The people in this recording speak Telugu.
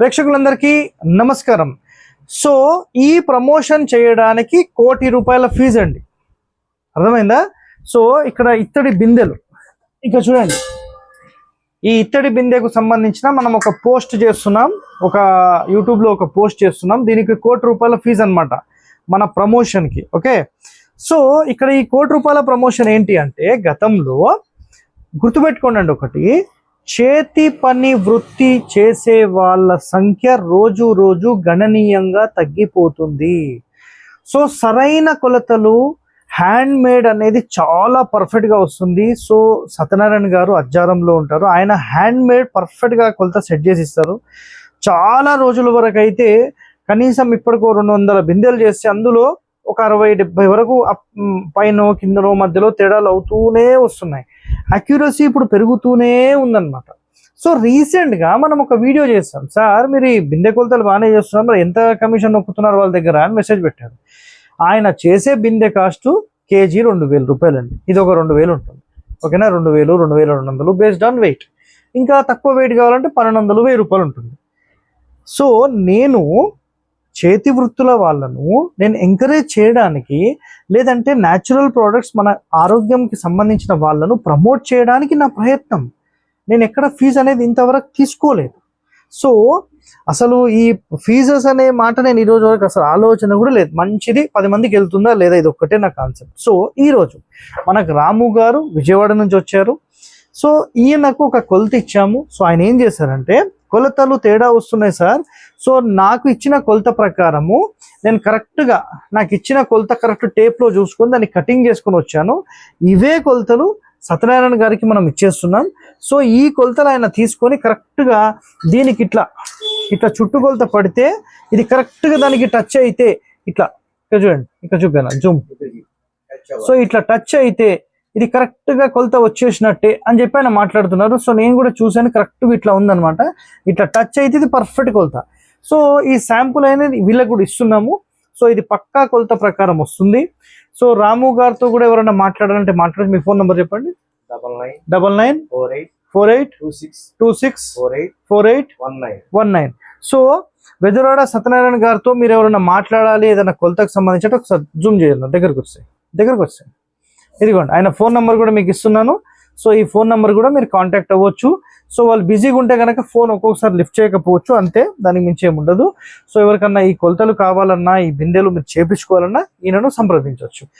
ప్రేక్షకులందరికీ నమస్కారం. సో ఈ ప్రమోషన్ చేయడానికి కోటి రూపాయల ఫీజు అండి. అర్థమైందా? సో ఇక్కడ ఇత్తడి బిందెలు. ఇక్కడ చూడండి. ఈ ఇత్తడి బిందెకు సంబంధించిన మనం ఒక పోస్ట్ చేస్తున్నాం. ఒక యూట్యూబ్లో ఒక పోస్ట్ చేస్తున్నాం. దీనికి కోటి రూపాయల ఫీజు అనమాట మన ప్రమోషన్కి. ఓకే? సో ఇక్కడ ఈ కోటి రూపాయల ప్రమోషన్ ఏంటి అంటే గతంలో గుర్తుపెట్టుకోండి ఒకటి. చేతి పని వృత్తి చేసే వాళ్ళ సంఖ్య రోజు రోజు గణనీయంగా తగ్గిపోతుంది. సో సరైన కొలతలు హ్యాండ్ మేడ్ అనేది చాలా పర్ఫెక్ట్గా వస్తుంది. సో సత్యనారాయణ గారు అజ్జారంలో ఉంటారు. ఆయన హ్యాండ్ మేడ్ పర్ఫెక్ట్గా కొలత సెట్ చేసి ఇస్తారు. చాలా రోజుల వరకు అయితే కనీసం ఇప్పటికో రెండు వందల బిందెలు చేస్తే అందులో ఒక అరవై డెబ్బై వరకు పైన కిందనో మధ్యలో తేడాలు అవుతూనే వస్తున్నాయి. అక్యురసీ ఇప్పుడు పెరుగుతూనే ఉందన్నమాట. సో రీసెంట్గా మనం ఒక వీడియో చేస్తాం సార్ మీరు ఈ బిందె కొలతలు బాగానే చేస్తున్నారు. మరి ఎంత కమిషన్ నొక్కుతున్నారు వాళ్ళ దగ్గర అని మెసేజ్ పెట్టారు. ఆయన చేసే బిందె కాస్ట్ కేజీ రెండు వేల రూపాయలండి. ఇది ఒక రెండు వేలు ఉంటుంది. ఓకేనా? రెండు వేలు రెండు వేల రెండు వందలు బేస్డ్ ఆన్ వెయిట్ ఇంకా తక్కువ వెయిట్ కావాలంటే పన్నెండు వందలు వెయ్యి రూపాయలు ఉంటుంది. సో నేను చేతి వృత్తుల వాళ్ళను నేను ఎంకరేజ్ చేయడానికి లేదంటే న్యాచురల్ ప్రోడక్ట్స్ మన ఆరోగ్యంకి సంబంధించిన వాళ్ళను ప్రమోట్ చేయడానికి నా ప్రయత్నం. నేను ఎక్కడ ఫీజు అనేది ఇంతవరకు తీసుకోలేదు. సో అసలు ఈ ఫీజెస్ అనే మాట నేను ఈ రోజు వరకు అసలు ఆలోచన కూడా లేదు. మంచిది పది మందికి వెళ్తుందా లేదా ఇది ఒక్కటే నా కాన్సెప్ట్ సో ఈ రోజు మనకు రాము గారు విజయవాడ నుంచి వచ్చారు. సో ఈయనకు ఒక కొలత ఇచ్చాము. సో ఆయన ఏం చేశారంటే కొలతలు తేడా వస్తున్నాయి సార్. సో నాకు ఇచ్చిన కొలత ప్రకారము నేను కరెక్ట్గా నాకు ఇచ్చిన కొలత కరెక్ట్ టేప్లో చూసుకొని దాన్ని కటింగ్ చేసుకొని వచ్చాను. ఇవే కొలతలు సత్యనారాయణ గారికి మనం ఇచ్చేస్తున్నాం. సో ఈ కొలతలు ఆయన తీసుకొని కరెక్ట్గా దీనికి ఇట్లా ఇట్లా చుట్టు కొలత పడితే ఇది కరెక్ట్గా దానికి టచ్ అయితే ఇట్లా ఇక్కడ చూడండి ఇక్కడ చూపాను జూమ్. సో ఇట్లా టచ్ అయితే ఇది కరెక్ట్గా కొలత వచ్చేసినట్టే అని చెప్పి ఆయన మాట్లాడుతున్నారు. సో నేను కూడా చూసాను కరెక్ట్గా ఇట్లా ఉందన్నమాట. ఇట్లా టచ్ అయితే ఇది పర్ఫెక్ట్ కొలత. సో ఈ శాంపుల్ అనేది వీళ్ళకి కూడా ఇస్తున్నాము. సో ఇది పక్కా కొలత ప్రకారం వస్తుంది. సో రాము గారితో కూడా ఎవరైనా మాట్లాడాలంటే మాట్లాడి మీ ఫోన్ నెంబర్ చెప్పండి. Double nine double nine four eight four eight two six two six four eight four eight one nine one nine. So Bejarada Satyanarayana గారితో మీరు ఎవరైనా మాట్లాడాలి ఏదైనా కొలతకు సంబంధించి ఒకసారి జూమ్ చేయాలి. దగ్గరకు వస్తాయి. దగ్గరకు వస్తాయి. ఇదిగోండి ఆయన ఫోన్ నెంబర్ కూడా మీకు ఇస్తున్నాను. సో ఈ ఫోన్ నెంబర్ కూడా మీరు కాంటాక్ట్ అవ్వచ్చు. సో వాళ్ళు బిజీగా ఉంటే కనుక ఫోన్ ఒక్కొక్కసారి లిఫ్ట్ చేయకపోవచ్చు అంతే. దానికి మించి ఏముండదు సో ఎవరికన్నా ఈ కొలతలు కావాలన్నా ఈ బిందెలు మీరు చేపించుకోవాలన్నా ఈయనను సంప్రదించవచ్చు.